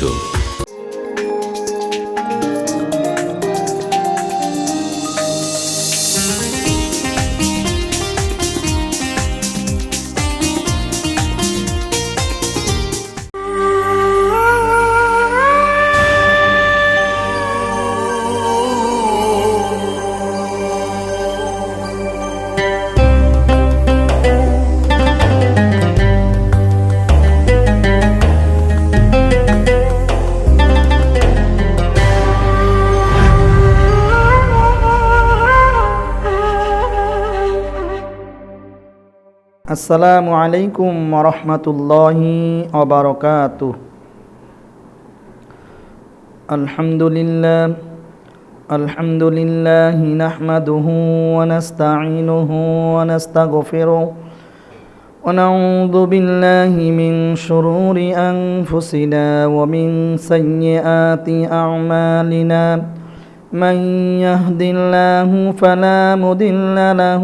trường. আসসালামু আলাইকুম রহমতুল্লাহি অবরকাত আলহামদুলিল্লাহ আলহামদুলিল্লাহ নাহমাদুহু ونستعينه ونستغفره ونعوذ بالله من شرور أنفسنا ومن سيئات أعمالنا من يهد الله فلا مضل له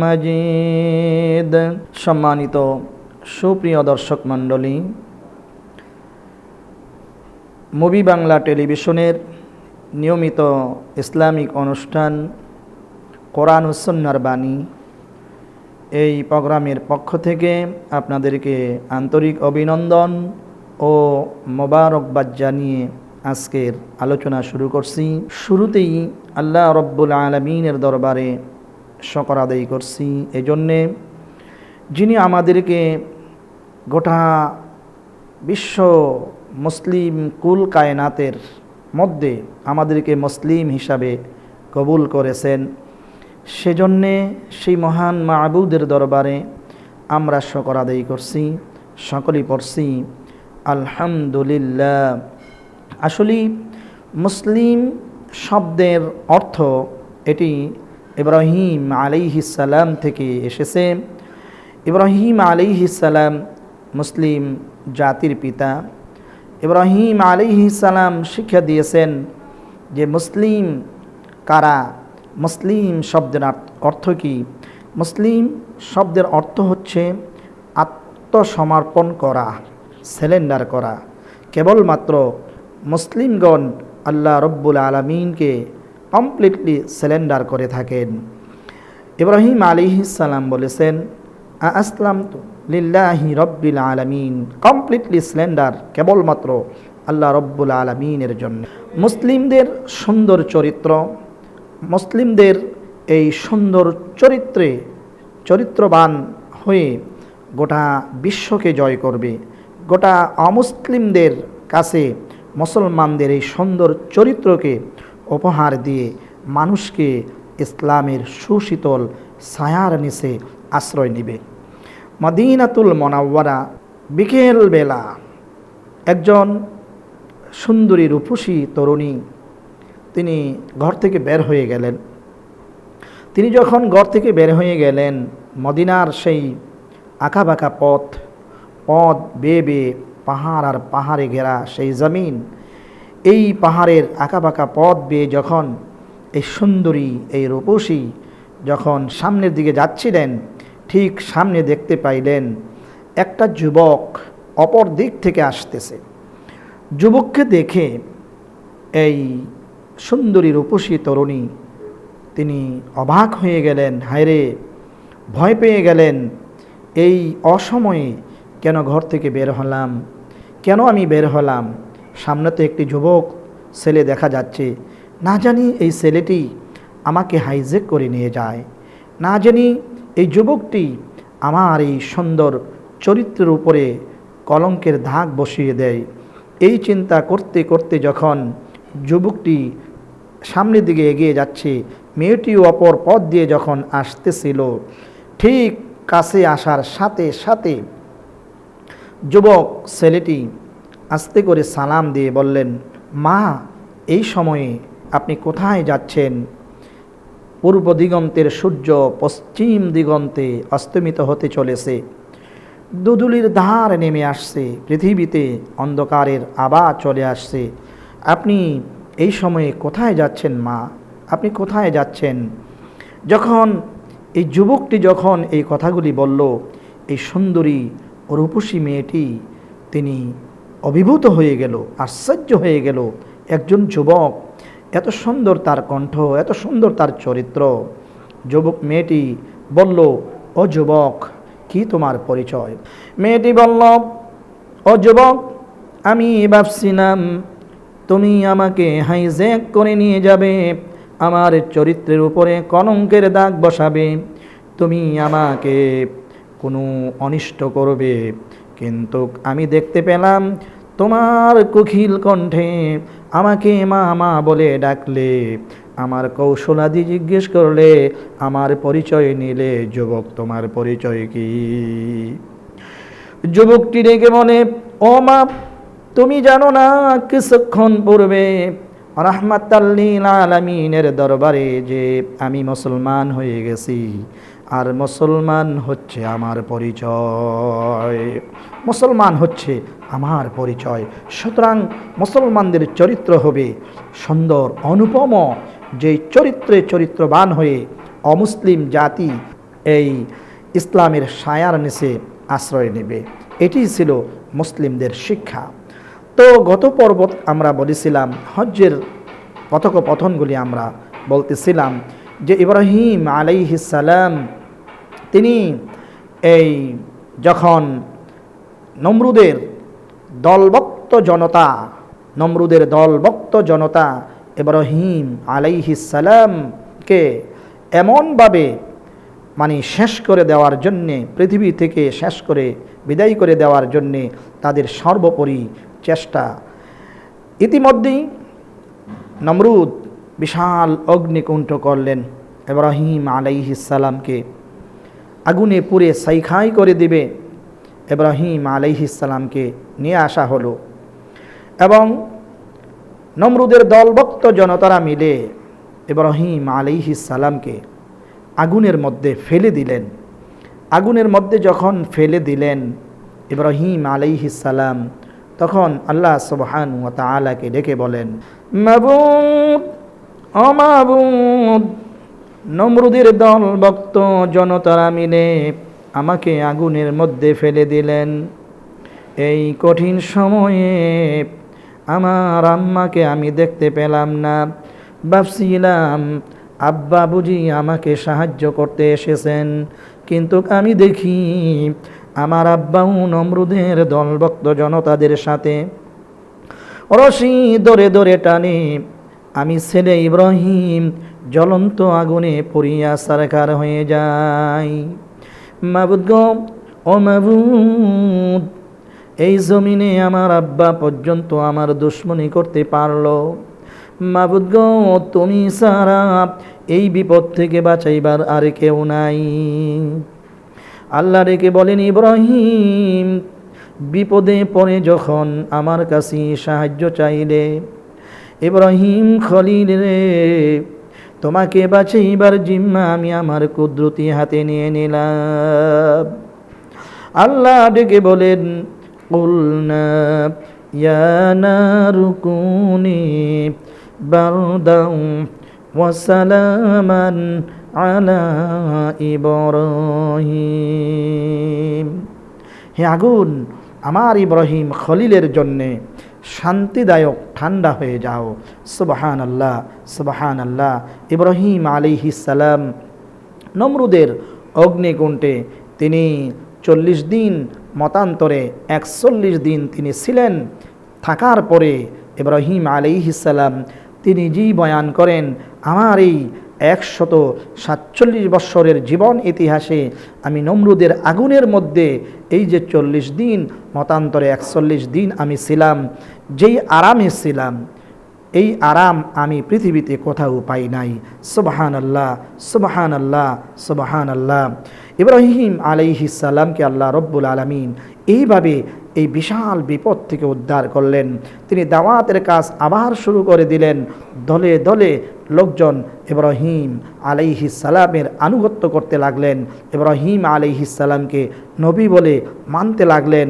মাজিদ। সম্মানিত সুপ্রিয় দর্শক মণ্ডলী, মুভি বাংলা টেলিভিশনের নিয়মিত ইসলামিক অনুষ্ঠান কোরআন হুসন্নার বাণী এই প্রোগ্রামের পক্ষ থেকে আপনাদেরকে আন্তরিক অভিনন্দন ও মোবারকবাদ জানিয়ে আজকের আলোচনা শুরু করছি। শুরুতেই আল্লাহ রব্বুল আলমিনের দরবারে শকর আদায় করছি। এজন্যে যিনি আমাদেরকে গোটা বিশ্ব মুসলিম কুল কায়নাতের মধ্যে আমাদেরকে মুসলিম হিসাবে কবুল করেছেন, সেজন্যে সেই মহান মাহবুদের দরবারে আমরা শকর আদায় করছি, সকলেই পড়ছি, আলহামদুলিল্লাহ। আসলে মুসলিম শব্দের অর্থ এটি ইব্রাহিম আলাইহিসাল্লাম থেকে এসেছে। ইব্রাহিম আলাইহিসাল্লাম মুসলিম জাতির পিতা। ইব্রাহিম আলাইহিসাল্লাম শিক্ষা দিয়েছেন যে মুসলিম কারা? মুসলিম শব্দের অর্থ কি? মুসলিম শব্দের অর্থ হচ্ছে আত্মসমর্পণ করা, সেলেন্ডার করা। কেবলমাত্র মুসলিমগণ আল্লাহ রব্বুল আলমিনকে কমপ্লিটলি সেলেন্ডার করে থাকেন। ইব্রাহিম আলিহিসাল্লাম বলেছেন আসলাম তো লিল্লাহি রব্বিল আলমিন। কমপ্লিটলি সিলেন্ডার কেবলমাত্র আল্লাহ রব্বুল আলমিনের জন্য। মুসলিমদের সুন্দর চরিত্র, মুসলিমদের এই সুন্দর চরিত্রে চরিত্রবান হয়ে গোটা বিশ্বকে জয় করবে। গোটা অমুসলিমদের কাছে মুসলমানদের এই সুন্দর চরিত্রকে উপহার দিয়ে মানুষকে ইসলামের সুশীতল ছায়ার নিচে আশ্রয় নিবে। মদিনাতুল মনাওয়ারা বিকেলবেলা একজন সুন্দরী রূপসী তরুণী তিনি ঘর থেকে বের হয়ে গেলেন। তিনি যখন ঘর থেকে বের হয়ে গেলেন, মদিনার সেই আঁকাবাঁকা পথ পথ বেয়ে বেয়ে পাহাড় আর পাহাড়ে ঘেরা সেই জমিন, এই পাহাড়ের আঁকাবাঁকা পথ বেয়ে যখন এই সুন্দরী, এই রূপসী যখন সামনের দিকে যাচ্ছিলেন, ঠিক সামনে দেখতে পাইলেন একটা যুবক অপর দিক থেকে আসতেছে। যুবককে দেখে এই সুন্দরী, রূপসী তরুণী তিনি অবাক হয়ে গেলেন, হায়রে, ভয় পেয়ে গেলেন। এই অসময়ে কেন ঘর থেকে বের হলাম? কেন আমি বের হলাম? সামনে তো একটি যুবক ছেলে দেখা যাচ্ছে। না জানি এই ছেলেটি আমাকে হাইজেক করে নিয়ে যায়। না জানি এই যুবকটি আমার এই সুন্দর চরিত্রের উপরে কলঙ্কের দাগ বসিয়ে দেয়। এই চিন্তা করতে করতে যখন যুবকটি সামনের দিকে এগিয়ে যাচ্ছে, মেয়েটিও অপর পথ দিয়ে যখন আসতেছিল, ঠিক কাছে আসার সাথে সাথে যুবক ছেলেটি আস্তে করে সালাম দিয়ে বললেন, মা, এই সময়ে আপনি কোথায় যাচ্ছেন? পূর্ব দিগন্তের সূর্য পশ্চিম দিগন্তে অস্তমিত হতে চলেছে। দুদুলির ধার নেমে আসছে, পৃথিবীতে অন্ধকারের আবার চলে আসছে। আপনি এই সময়ে কোথায় যাচ্ছেন, মা? আপনি কোথায় যাচ্ছেন? যখন এই যুবকটি যখন এই কথাগুলি বলল, এই সুন্দরী রূপসী মেয়েটি তিনি অভিভূত হয়ে গেল, আশ্চর্য হয়ে গেল। একজন যুবক, এত সুন্দর তার কণ্ঠ, এত সুন্দর তার চরিত্র। যুবক মেয়েটি বলল, ও যুবক, কি তোমার পরিচয়? মেয়েটি বলল, ও যুবক, আমি ভাবছিলাম তুমি আমাকে হাইজ্যাক করে নিয়ে যাবে। আমার চরিত্রের উপরে কলঙ্কের দাগ বসাবে। তুমি আমাকে কোনো অনিষ্ট করবে। কিন্তু আমি দেখতে পেলাম তোমার কুখিল কণ্ঠে আমাকে মা মা বলে ডাকলে। আমার কৌশলাদি জিজ্ঞেস করলে, আমার পরিচয় নিলে, যুবক তোমার পরিচয় কি? যুবকটি ডেকে বলে, ও মা, তুমি জানো না কিছুক্ষণ পূর্বে রাহমাতাল্লিল আলামিনের দরবারে যে আমি মুসলমান হয়ে গেছি। আর মুসলমান হচ্ছে আমার পরিচয়। মুসলমান হচ্ছে আমার পরিচয়। সুতরাং মুসলমানদের চরিত্র হবে সুন্দর, অনুপম। যে চরিত্রে চরিত্রবান হয়ে অমুসলিম জাতি এই ইসলামের সায়ার নিচে আশ্রয় নেবে। এটি ছিল মুসলিমদের শিক্ষা। তো গত পর্বত আমরা বলেছিলাম, হজ্জের কথোপকথনগুলি আমরা বলতেছিলাম যে ইব্রাহিম আলাইহিসালাম তিনি এই যখন নমরুদের দলবক্ত জনতা, নমরুদের দলবক্ত জনতা ইব্রাহিম আলাইহিসালামকে এমনভাবে মানে শেষ করে দেওয়ার জন্যে, পৃথিবী থেকে শেষ করে, বিদায় করে দেওয়ার জন্যে তাদের সর্বোপরি চেষ্টা। ইতিমধ্যেই নমরুদ বিশাল অগ্নিকুণ্ঠ করলেন ইব্রাহিম আলাইহিসালামকে আগুনে পুড়ে সাইখাই করে দিবে। ইব্রাহিম আলাইহিসালামকে নিয়ে আসা হলো। এবং নমরুদের দলভক্ত জনতারা মিলে ইব্রাহিম আলাইহিসালামকে আগুনের মধ্যে ফেলে দিলেন। আগুনের মধ্যে যখন ফেলে দিলেন ইব্রাহিম আলাইহিসালাম তখন আল্লাহ সুবহান ওয়া তাআলাকে ডেকে বলেন, মাবুদ ও নমরুদের দল ভক্ত জনতারা মিলে আমাকে আগুনের মধ্যে ফেলে দিলেন। এই কঠিন সময়ে আমার আম্মাকে আমি দেখতে পেলাম না। ভাবছিলাম, আব্বা বুঝি আমাকে সাহায্য করতে এসেছেন। কিন্তু আমি দেখি আমার আব্বাও নমরুদের দলভক্ত জনতাদের সাথে। রশি দরে দরে টানে, আমি ছেলে ইব্রাহিম জ্বলন্ত আগুনে পড়িয়া সারকার হয়ে যায়। মাবুদ গ, ও মাবুদ, এই জমিনে আমার আব্বা পর্যন্ত আমার দুশ্মনী করতে পারল। মাবুদ গ, তুমি সারা এই বিপদ থেকে বাঁচাইবার আর কেউ নাই। আল্লাহ রেখে বলেন, ইব্রাহিম, বিপদে পড়ে যখন আমার কাছে সাহায্য চাইলে, ইব্রাহিম খলিল রে তোমাকে বাঁচাইবার জিম্মা আমি আমার কুদরতি হাতে নিয়ে নিলাম। আল্লাহ ডেকে বলেন উলনা ইয়ানা আলা ইব্রাহিম। হে আগুন, আমার ইব্রাহিম খলিলের জন্যে শান্তিদায়ক ঠান্ডা হয়ে যাও। সুবাহান আল্লাহ সুবাহান আল্লাহ ইব্রাহিম সালাম নমরুদের অগ্নিকুণ্ডে তিনি চল্লিশ দিন মতান্তরে একচল্লিশ দিন তিনি ছিলেন। থাকার পরে ইব্রাহিম সালাম তিনি জি বয়ান করেন, আমার এই একশত সাতচল্লিশ বৎসরের জীবন ইতিহাসে আমি নমরুদের আগুনের মধ্যে এই যে চল্লিশ দিন, মতান্তরে একচল্লিশ দিন আমি ছিলাম, যেই আরামে ছিলাম, এই আরাম আমি পৃথিবীতে কোথাও পাই নাই। সুবাহান আল্লাহ সুবাহান আল্লাহ সুবাহান আল্লাহ ইব্রাহিম আলাইহি সালামকে আল্লাহ রব্বুল আলমিন এইভাবে এই বিশাল বিপদ থেকে উদ্ধার করলেন। তিনি দাওয়াতের কাজ আবার শুরু করে দিলেন। দলে দলে লোকজন ইব্রাহিম আলাইহি সালামের আনুগত্য করতে লাগলেন। ইব্রাহিম আলাইহি সালামকে নবী বলে মানতে লাগলেন।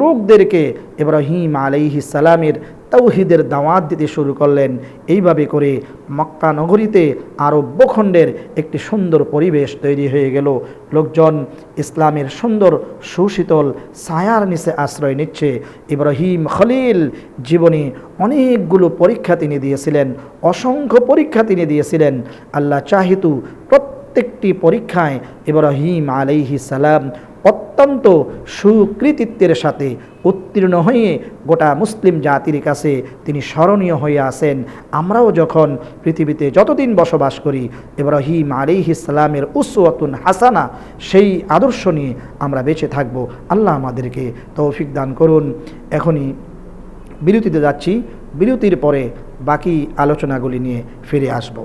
লোকদেরকে ইব্রাহিম আলাইহি সালামের তৌহিদের দাওয়াত দিতে শুরু করলেন। এইভাবে করে মক্কা নগরীতে আরব ভূখণ্ডের একটি সুন্দর পরিবেশ তৈরি হয়ে গেল। লোকজন ইসলামের সুন্দর সুশীতল ছায়ার নিচে আশ্রয় নিচ্ছে। ইব্রাহিম খলিল জীবনে অনেকগুলো পরীক্ষা তিনি দিয়েছিলেন, অসংখ্য পরীক্ষা তিনি দিয়েছিলেন। আল্লাহ চাহিতু প্রত্যেকটি পরীক্ষায় ইব্রাহিম আলাইহি সালাম অত্যন্ত সুকৃতিত্বের সাথে উত্তীর্ণ হয়ে গোটা মুসলিম জাতির কাছে তিনি স্মরণীয় হয়ে আসেন আমরাও যখন পৃথিবীতে যতদিন বসবাস করি, ইব্রাহিম আলিহ ইসলামের উসওয়াতুন হাসানা, সেই আদর্শ নিয়ে আমরা বেঁচে থাকব। আল্লাহ আমাদেরকে তৌফিক দান করুন। এখনই বিরতিতে যাচ্ছি। বিরতির পরে বাকি আলোচনাগুলি নিয়ে ফিরে আসব।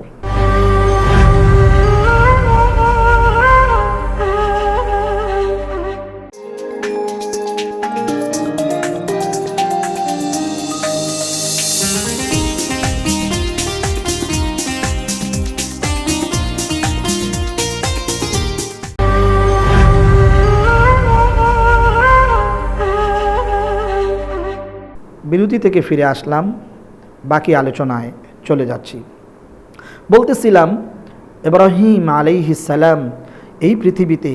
বিরতি থেকে ফিরে আসলাম, বাকি আলোচনায় চলে যাচ্ছি। বলতেছিলাম, ইব্রাহিম সালাম এই পৃথিবীতে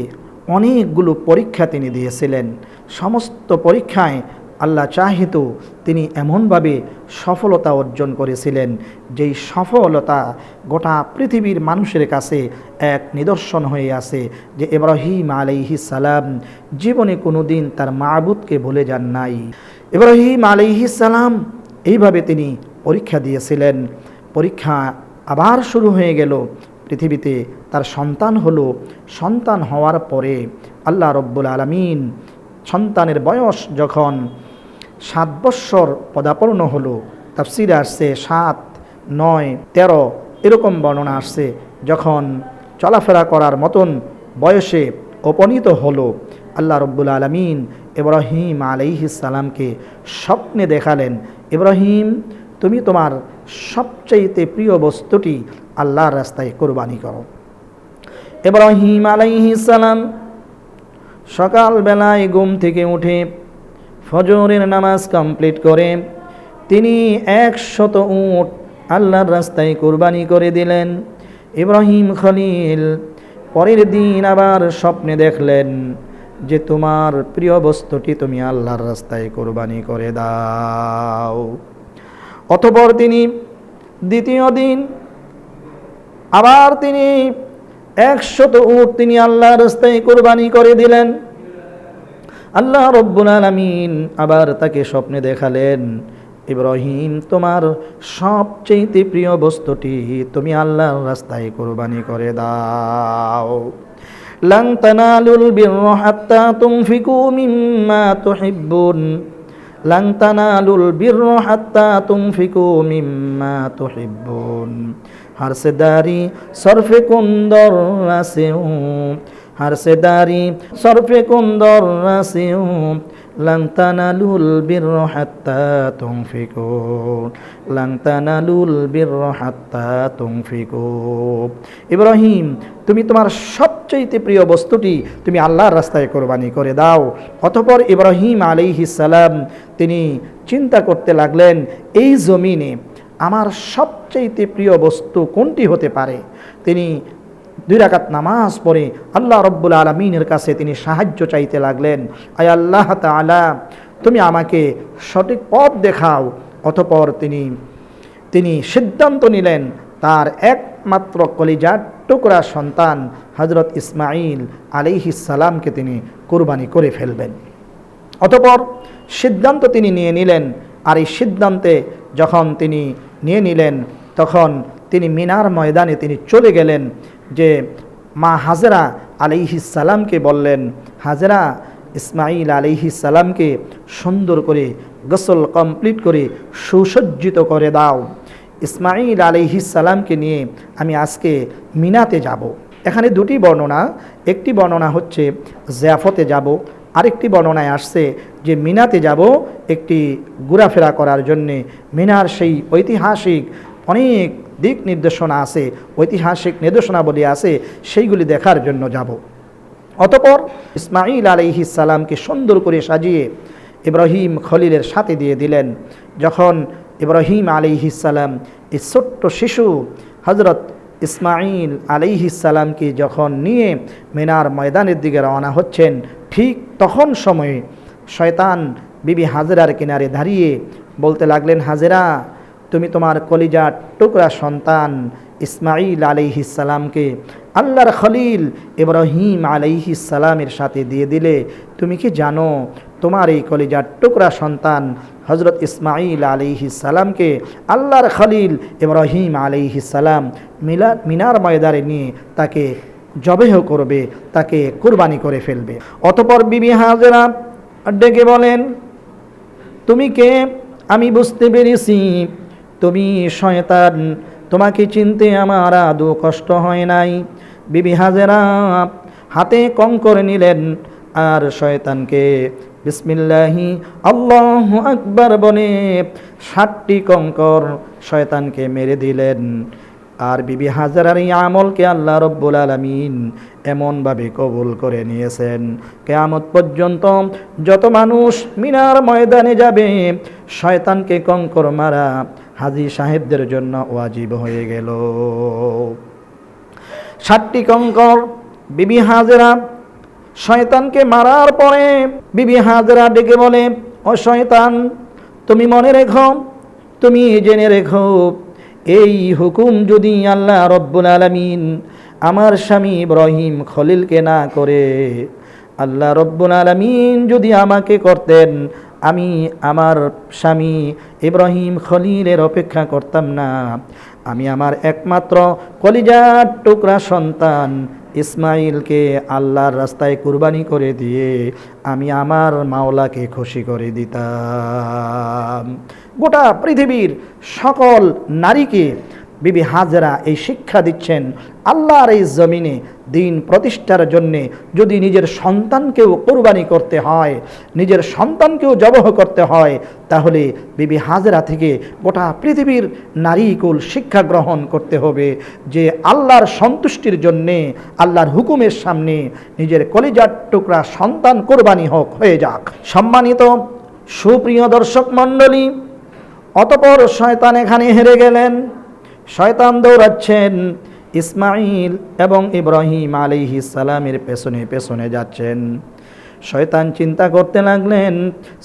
অনেকগুলো পরীক্ষা তিনি দিয়েছিলেন। সমস্ত পরীক্ষায় আল্লাহ চাহিত তিনি এমনভাবে সফলতা অর্জন করেছিলেন, যেই সফলতা গোটা পৃথিবীর মানুষের কাছে এক নিদর্শন হয়ে আছে, যে ইব্রাহিম আলাইহি সালাম জীবনে কোনো দিন তার মাহবুদকে ভুলে যান নাই। ইব্রাহিম সালাম এইভাবে তিনি পরীক্ষা দিয়েছিলেন। পরীক্ষা আবার শুরু হয়ে গেল। পৃথিবীতে তার সন্তান হলো। সন্তান হওয়ার পরে আল্লাহ রব্বুল আলমিন সন্তানের বয়স যখন সাত বৎসর পদাপন্ন হলো, তাফসিরে আসছে সাত, নয়, তেরো, এরকম বর্ণনা আসছে। যখন চলাফেরা করার মতন বয়সে উপনীত হলো, আল্লাহ রব্বুল আলমিন ইব্রাহিম সালামকে স্বপ্নে দেখালেন, ইব্রাহিম, তুমি তোমার সবচাইতে প্রিয় বস্তুটি আল্লাহর রাস্তায় কোরবানি করো। ইব্রাহিম সালাম সকালবেলায় ঘুম থেকে উঠে ফজরের নামাজ কমপ্লিট করে তিনি একশত উঁট আল্লাহর রাস্তায় কোরবানি করে দিলেন। ইব্রাহিম খলিল পরের দিন আবার স্বপ্নে দেখলেন যে তোমার প্রিয় বস্তুটি তুমি আল্লাহর রাস্তায় কোরবানি করে দাও। অতপর তিনি দ্বিতীয় দিন আবার তিনি একশত উট তিনি আল্লাহর রাস্তায় কোরবানি করে দিলেন। আল্লাহ রব্বুল আলমিন আবার তাকে স্বপ্নে দেখালেন, ইব্রাহিম, তোমার সবচেয়ে প্রিয় বস্তুটি তুমি আল্লাহর রাস্তায় কোরবানি করে দাও। لن تنالوا البر حتى تنفقوا مما تحبون لن تنالوا البر حتى تنفقوا مما تحبون ہر سے داری صرف کندر رسیوں ہر سے داری صرف کندر رسیوں তুনফিকুন। লাং তানালুল বিররা হাত্তা তুনফিকুন। ইব্রাহিম, তুমি তোমার সবচেয়ে প্রিয় বস্তুটি তুমি আল্লাহর রাস্তায় কোরবানি করে দাও। অতপর ইব্রাহিম সালাম তিনি চিন্তা করতে লাগলেন, এই জমিনে আমার সবচেয়ে প্রিয় বস্তু কোনটি হতে পারে? তিনি দুই রাকাত নামাজ পড়ে আল্লাহ রব্বুল আলমিনের কাছে তিনি সাহায্য চাইতে লাগলেন। আয় আল্লাহ তালা তুমি আমাকে সঠিক পথ দেখাও। অতপর তিনি তিনি সিদ্ধান্ত নিলেন, তার একমাত্র কলিজার টুকরা সন্তান হজরত ইসমাইল সালামকে তিনি কোরবানি করে ফেলবেন। অতপর সিদ্ধান্ত তিনি নিয়ে নিলেন, আর এই সিদ্ধান্তে যখন তিনি নিয়ে নিলেন, তখন তিনি মিনার ময়দানে তিনি চলে গেলেন যে মা হাজরা সালামকে বললেন, হাজরা ইসমাইল সালামকে সুন্দর করে, গোসল কমপ্লিট করে, সুসজ্জিত করে দাও। ইসমাইল সালামকে নিয়ে আমি আজকে মিনাতে যাব। এখানে দুটি বর্ণনা, একটি বর্ণনা হচ্ছে জিয়াফতে যাব, আরেকটি বর্ণনায় আসছে যে মিনাতে যাব একটি ঘোরাফেরা করার জন্যে। মিনার সেই ঐতিহাসিক অনেক দিক নির্দেশনা আছে, ঐতিহাসিক নির্দেশনাবলী আছে, সেইগুলি দেখার জন্য যাব। অতপর ইসমাইল আলহি সালামকে সুন্দর করে সাজিয়ে ইব্রাহিম খলিলের সাথে দিয়ে দিলেন। যখন ইব্রাহিম আলিহি সালাম এই ছোট্ট শিশু হজরত ইসমাইল আলিহি সালামকে যখন নিয়ে মিনার ময়দানের দিকে রওনা হচ্ছেন, ঠিক তখন সময়ে শয়তান বিবি হাজরার কিনারে দাঁড়িয়ে বলতে লাগলেন, হাজেরা তুমি তোমার কলিজার টুকরা সন্তান ইসমাইল আলাইহিসালামকে আল্লাহর খলিল ইব্রাহিম আলাইহিসালামের সাথে দিয়ে দিলে, তুমি কি জানো তোমার এই কলিজার টুকরা সন্তান হজরত ইসমাইল আলাইহিসালামকে আল্লাহর খলিল ইব্রাহিম আলাইহিসালাম মিলা, মিনার ময়দারে নিয়ে তাকে জবেহ করবে, তাকে কুরবানি করে ফেলবে। অতপর বিবি হাজরা ডেকে বলেন, তুমি কে? আমি বুঝতে পেরেছি তুমি শয়তান, তোমাকে চিনতে আমার আদৌ কষ্ট হয় নাই। বিবি হাজেরা হাতে কঙ্কর নিলেন আর শয়তানকে বিসমিল্লাহি, আল্লাহ আকবার বনে ষাটটি কঙ্কর শয়তানকে মেরে দিলেন। আর বিবি হাজারার এই আমলকে আল্লাহ রব্বুল আলমিন এমনভাবে কবুল করে নিয়েছেন। কেয়ামত পর্যন্ত যত মানুষ মিনার ময়দানে যাবে, শয়তানকে কঙ্কর মারা হাজি সাহেবদের জন্য ওয়াজিব হয়ে গেল। সাতটি কঙ্কর, বিবি হাজেরা, শয়তানকে মারার পরে বিবি হাজেরা ডেকে বলে, ও শয়তান, তুমি মনে রেখো, তুমি জেনে রেখো, এই হুকুম যদি আল্লাহ রব্বুল আলমিন আমার স্বামী ইব্রাহিম খলিলকে না করে, আল্লাহ রব্বুল আলমিন যদি আমাকে করতেন আমি আমার স্বামী ইব্রাহিম খলিলের অপেক্ষা করতাম না। আমি আমার একমাত্র কলিজার টুকরা সন্তান ইসমাইলকে আল্লাহর রাস্তায় কুরবানি করে দিয়ে আমি আমার মাওলাকে খুশি করে দিতাম। গোটা পৃথিবীর সকল নারীকে বিবি হাজরা এই শিক্ষা দিচ্ছেন, আল্লাহর এই জমিনে দিন প্রতিষ্ঠার জন্যে যদি নিজের সন্তানকেও কোরবানি করতে হয়, নিজের সন্তানকেও জবহ করতে হয়, তাহলে বিবি হাজরা থেকে গোটা পৃথিবীর নারীকুল শিক্ষা গ্রহণ করতে হবে যে আল্লাহর সন্তুষ্টির জন্যে, আল্লাহর হুকুমের সামনে নিজের কলিজার টুকরা সন্তান কোরবানি হোক, হয়ে যাক। সম্মানিত সুপ্রিয় দর্শক মণ্ডলী, অতপর শয়তান এখানে হেরে গেলেন, শয়তান দৌড়াচ্ছেন। ইসমাইল এবং ইব্রাহিম আলিহি সালামের পেছনে পেছনে যাচ্ছেন। শয়তান চিন্তা করতে লাগলেন,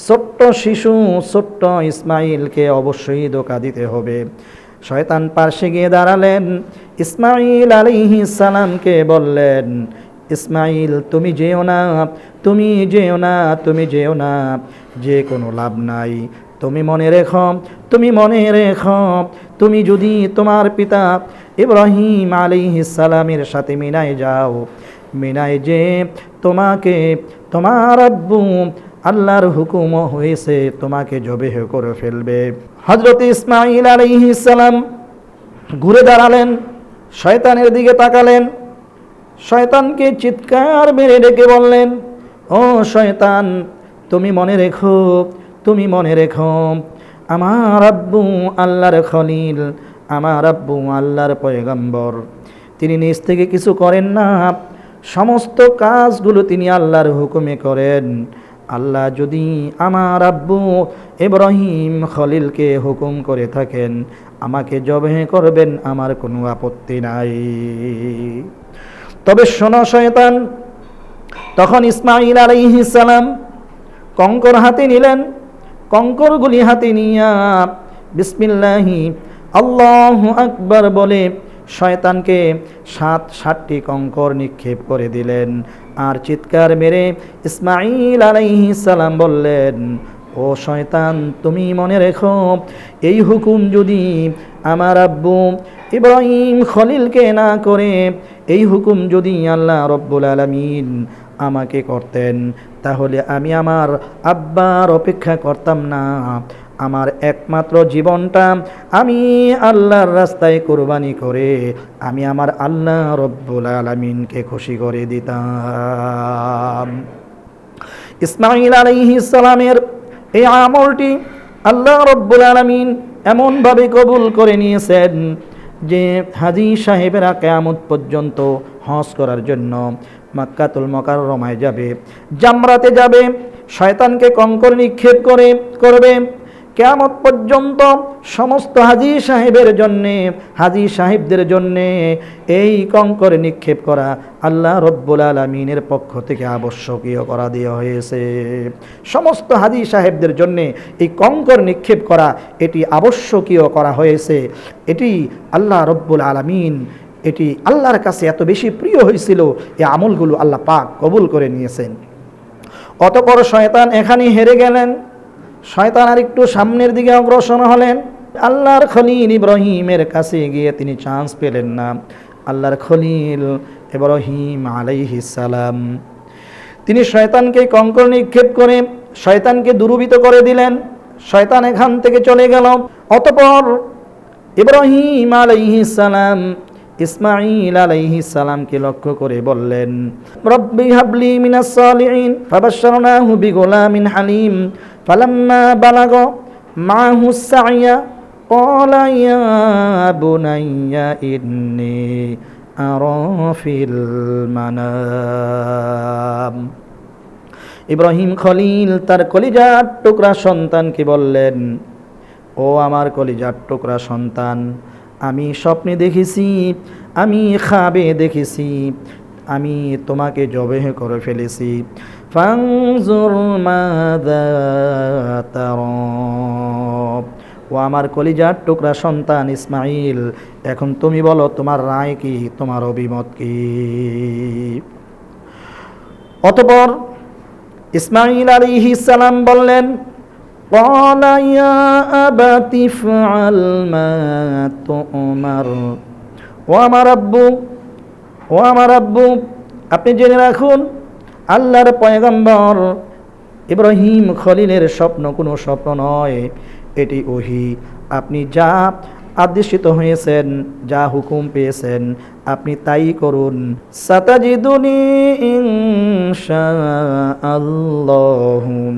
ছোট্ট শিশু, ছোট্ট ইসমাইলকে অবশ্যই ধোকা দিতে হবে। শয়তান পার্শ্বে গিয়ে দাঁড়ালেন ইসমাইল আলিহি সালামকে বললেন ইসমাইল তুমি যেও না, তুমি যেও না, তুমি যেও না, যে কোনো লাভ নাই। তুমি মনে রেখো, তুমি মনে রেখো তুমি যদি তোমার পিতা ইব্রাহিম সালামের সাথে মিনায় যাও মিনায় যে তোমাকে, তোমার আব্বু আল্লাহর হুকুম হয়েছে, তোমাকে জবেহ করে ফেলবে। হজরত ইসমাইল সালাম ঘুরে দাঁড়ালেন, শয়তানের দিকে তাকালেন, শয়তানকে চিৎকার মেরে ডেকে বললেন, ও শয়তান, তুমি মনে রেখো, তুমি মনে রেখো আমার আব্বু আল্লাহর খলিল, আমার আব্বু আল্লাহর পয়গম্বর। তিনি নিজ থেকে কিছু করেন না। সমস্ত কাজগুলো তিনি আল্লাহর হুকুমে করেন। আল্লাহ যদি আমার আব্বু ইব্রাহিম খলিলকে হুকুম করে থাকেন, আমাকে জবে করবেন, আমার কোনো আপত্তি নাই। তবে শোনো শয়তান, তখন ইসমাইল আলাইহিসালাম কঙ্কর হাতে নিলেন। কঙ্করগুলি হাতে নিয়া বিসমিল্লাহি, আল্লাহ আকবার বলে শয়তানকে সাত সাতটি কঙ্কর নিক্ষেপ করে দিলেন। আর চিৎকার মেরে ইসমাইল আলাইহি সালাম বললেন, ও শয়তান, তুমি মনে রেখো, এই হুকুম যদি আমার আব্বু ইব্রাহিম খলিলকে না করে, এই হুকুম যদি আল্লাহ রব্বুল আলমিন আমাকে করতেন। তাহলে আমি আমার আব্বার অপেক্ষা করতাম না। আমার একমাত্র জীবনটা আমি আল্লাহর রাস্তায় কোরবানি করে আমি আমার আল্লাহ রব্বুল আলমিনকে খুশি করে দিতাম। ইসমাইল আলাইহি সালামের এই আমলটি আল্লাহ রব্বুল আলমিন এমনভাবে কবুল করে নিয়েছেন যে হাজি সাহেবেরা কেয়ামত পর্যন্ত হজ করার জন্য মাক্কাতুল মকার রমায় যাবে। জামরাতে যাবে, শয়তানকে কঙ্কর নিক্ষেপ করে, করবে। কেয়ামত পর্যন্ত সমস্ত হাজি সাহেবের জন্যে, হাজি সাহেবদের জন্যে এই কঙ্কর নিক্ষেপ করা আল্লাহ রব্বুল আলমিনের পক্ষ থেকে আবশ্যকীয় করা দেওয়া হয়েছে। সমস্ত হাজি সাহেবদের জন্যে এই কঙ্কর নিক্ষেপ করা, এটি আবশ্যকীয় করা হয়েছে। এটি আল্লাহ রব্বুল আলমিন এটি আল্লাহর কাছে এত বেশি প্রিয় হয়েছিল এই আমলগুলো আল্লাহ পাক কবুল করে নিয়েছেন। অতপর শয়তান এখানে হেরে গেলেন, শয়তান আর একটু সামনের দিকে অগ্রসর হলেন। আল্লাহর খলিল ইব্রাহিমের কাছে গিয়ে তিনি চান্স পেলেন না। আল্লাহর খলিল ইব্রাহিম সালাম। তিনি শয়তানকে কঙ্কর নিক্ষেপ করে, শয়তানকে দুরুবিত করে দিলেন। শয়তান এখান থেকে চলে গেল। অতপর ইব্রাহিম সালাম ইসমাইল আলাইহি সালামকে লক্ষ্য করে বললেন রব্বি হাবলি মিনাস সালিহিন ফাবাশশারনাহু বিগুলামিন হালিম ফালাম্মা বালাগ মাহু সাইয়া قال يا بني إني أرى في المنام ইব্রাহিম খলিল তার কলিজার টুকরা সন্তানকে বললেন ও আমার কলিজার টুকরা সন্তান আমি স্বপ্নে দেখেছি, আমি খাবে দেখেছি, আমি তোমাকে জবেহ করে ফেলেছি। ও আমার কলিজার টুকরা সন্তান ইসমাইল এখন তুমি বলো, তোমার রায় কি, তোমার অভিমত কি? অতপর ইসমাইল আলী সালাম বললেন قال يا أبت افعل ما تؤمر ও আমার আব্বু ও আমার আব্বু আপনি জেনে রাখুন আল্লাহর পয়গম্বর ইব্রাহিম খলিলের স্বপ্ন কোনো স্বপ্ন নয় এটি ওহি আপনি যা আদেশিত হয়েছেন, যা হুকুম পেয়েছেন। আপনি তাই করুন। সাতাজিদুনি আল্লাহু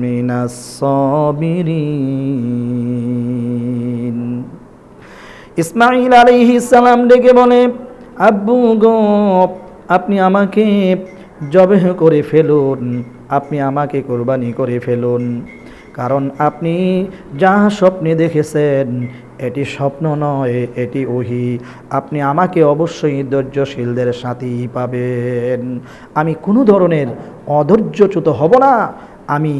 ইসমাইল আলাইহিস সালাম ডেকে বলে, আব্বু গো, আপনি আমাকে জবেহ করে ফেলুন। আপনি আমাকে কোরবানি করে ফেলুন। কারণ আপনি যা স্বপ্নে দেখেছেন এটি স্বপ্ন নয়, এটি ওহি। আপনি আমাকে অবশ্যই ধৈর্যশীলদের সাথেই পাবেন। আমি কোনো ধরনের অধৈর্যচ্যুত হব না। আমি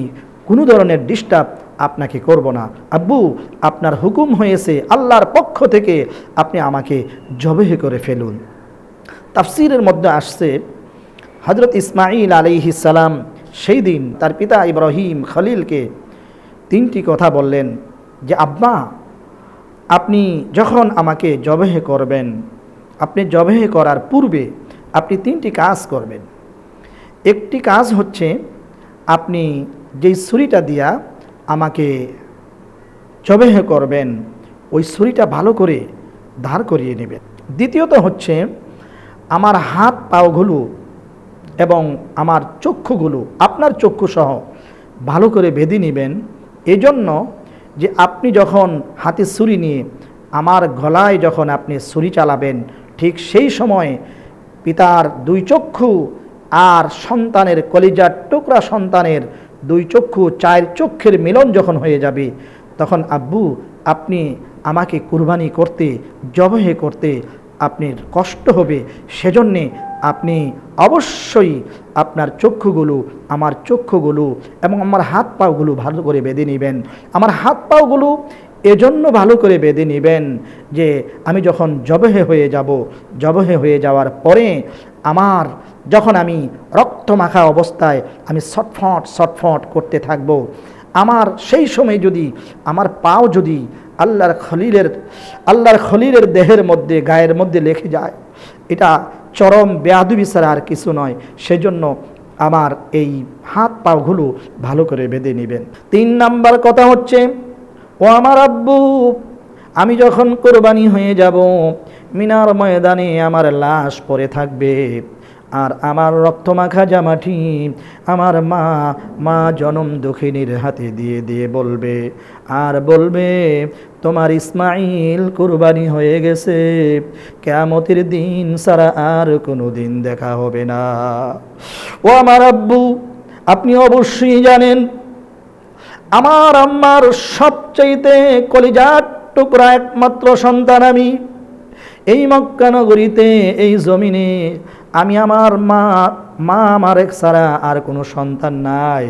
কোনো ধরনের ডিস্টার্ব আপনাকে করব না। আব্বু, আপনার হুকুম হয়েছে আল্লাহর পক্ষ থেকে আপনি আমাকে জবেহ করে ফেলুন। তাফসিরের মধ্যে আসছে হজরত ইসমাইল সালাম সেই দিন তার পিতা ইব্রাহিম খলিলকে তিনটি কথা বললেন যে, আব্বা আপনি যখন আমাকে জবেহে করবেন, আপনি জবেহে করার পূর্বে আপনি তিনটি কাজ করবেন। একটি কাজ হচ্ছে আপনি যেই ছুরিটা দিয়া আমাকে জবেহে করবেন, ওই ছুরিটা ভালো করে ধার করিয়ে নেবেন। দ্বিতীয়ত হচ্ছে আমার হাত পাওগুলো এবং আমার চক্ষুগুলো, আপনার চক্ষুসহ ভালো করে বেঁধে নেবেন। এজন্য যে আপনি যখন হাতে ছুরি নিয়ে, আমার গলায় যখন আপনি ছুরি চালাবেন, ঠিক সেই সময় পিতার দুই চক্ষু আর সন্তানের কলিজার টুকরা সন্তানের দুই চক্ষু, চার চক্ষের মিলন যখন হয়ে যাবে, তখন আব্বু, আপনি আমাকে কুরবানি করতে, জবহে করতে আপনার কষ্ট হবে। সেজন্যে আপনি অবশ্যই আপনার চক্ষুগুলো, আমার চক্ষুগুলো এবং আমার হাত পাগুলো ভালো করে বেঁধে নেবেন। আমার হাত পাগুলো এজন্য ভালো করে বেঁধে নেবেন যে আমি যখন জবহে হয়ে যাব, জবহে হয়ে যাওয়ার পরে আমার যখন আমি রক্ত মাখা অবস্থায় আমি ছটফট ছটফট করতে থাকব, আমার সেই সময় যদি, আমার পাও যদি আল্লাহর খলিলের আল্লাহর খলিলের দেহের মধ্যে, গায়ের মধ্যে লেখে যায়, এটা চরম বেয়াদুবি ছাড়া আর কিছু নয়। সেজন্য আমার এই হাত পাগুলো ভালো করে বেঁধে নেবেন। তিন নাম্বার কথা হচ্ছে, ও আমার আব্বু, আমি যখন কোরবানি হয়ে যাব, মিনার ময়দানে আমার লাশ পরে থাকবে। আর আমার রক্তমাখা জামাটি আমার মা মা জনম দক্ষিণীর হাতে দিয়ে দিয়ে বলবে, আর বলবে, তোমার ইসমাইল কুরবানি হয়ে গেছে। কেমতের দিন সারা আর কোনো দিন দেখা হবে না। ও আমার আব্বু, আপনি অবশ্যই জানেন, আমার আম্মার সবচাইতে কলিজার টুকরা একমাত্র সন্তান আমি। এই মক্কানগরীতে এই জমিনে আমি আমার মা মা আমার এক ছাড়া আর কোনো সন্তান নাই।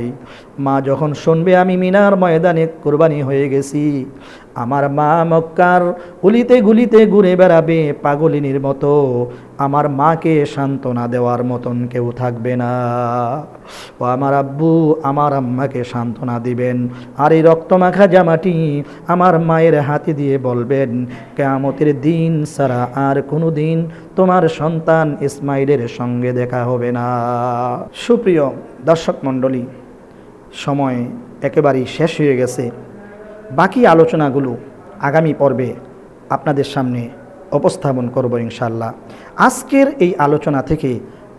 মা যখন শুনবে আমি মিনার ময়দানে কোরবানি হয়ে গেছি, আমার মা মক্কার গুলিতে গুলিতে ঘুরে বেড়াবে পাগলিনীর মতো। আমার মাকে সান্ত্বনা দেওয়ার মতন কেউ থাকবে না। ও আমার আব্বু, আমার আম্মাকে সান্ত্বনা দিবেন। আর এই রক্তমাখা জামাটি আমার মায়ের হাতে দিয়ে বলবেন, কেয়ামতের দিন সারা আর কোনো দিন তোমার সন্তান ইসমাইলের সঙ্গে দেখা হবে না। সুপ্রিয় দর্শক মণ্ডলী, সময় একেবারেই শেষ হয়ে গেছে। বাকি আলোচনাগুলো আগামী পর্বে আপনাদের সামনে উপস্থাপন করব ইনশাল্লাহ আজকের এই আলোচনা থেকে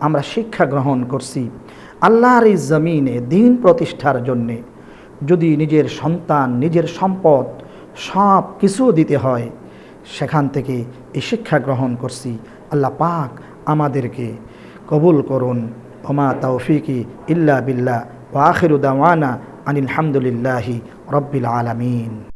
আমরা শিক্ষা গ্রহণ করছি আল্লাহর এই জমিনে দিন প্রতিষ্ঠার জন্যে। যদি নিজের সন্তান, নিজের সম্পদ সব কিছু দিতে হয়, সেখান থেকে এই শিক্ষা গ্রহণ করছি। আল্লাহ পাক আমাদেরকে কবুল করুন। ওমা তৌফিকি ইল্লা ওয়াখিরুদ্দাওয়ানা আনিল হামদুলিল্লাহি রব্বিল আলমিন।